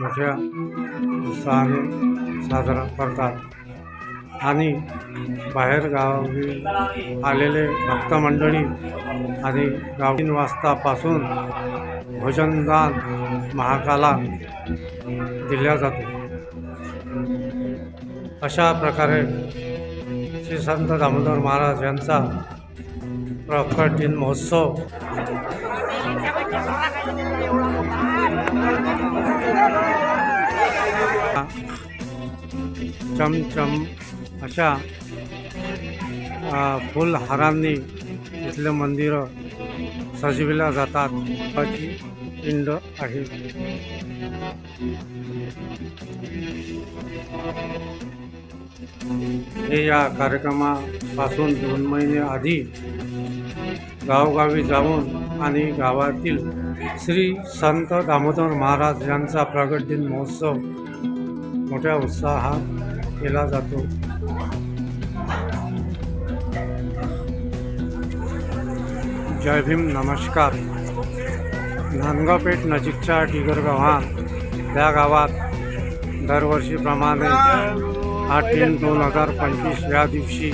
मोठ्या उत्साहाने साजरा करतात. आणि बाहेरगावी आलेले भक्तमंडळी आणि गाव तीन वाजतापासून भोजनदान महाकाला दिल्या जातो. अशा प्रकारे श्री संत दामोदर महाराज यांचा प्रकट दिन महोत्सव चमचम अशा फुलहारांनी इथले मंदिरं सजविल्या जातात. अशी पिंड आहे. हे या कार्यक्रमापासून दोन महिने आधी गावोगावी जाऊन आणि गावातील श्री संत दामोदर महाराज यांचा प्रगट दिन महोत्सव मोठ्या उत्साहात केला जातो. जय भीम नमस्कार. नांदगावपेठ नजीकच्या टिगर गावात त्या गावात दरवर्षीप्रमाणे आठ तीन दोन हजार पंचवीस या दिवशी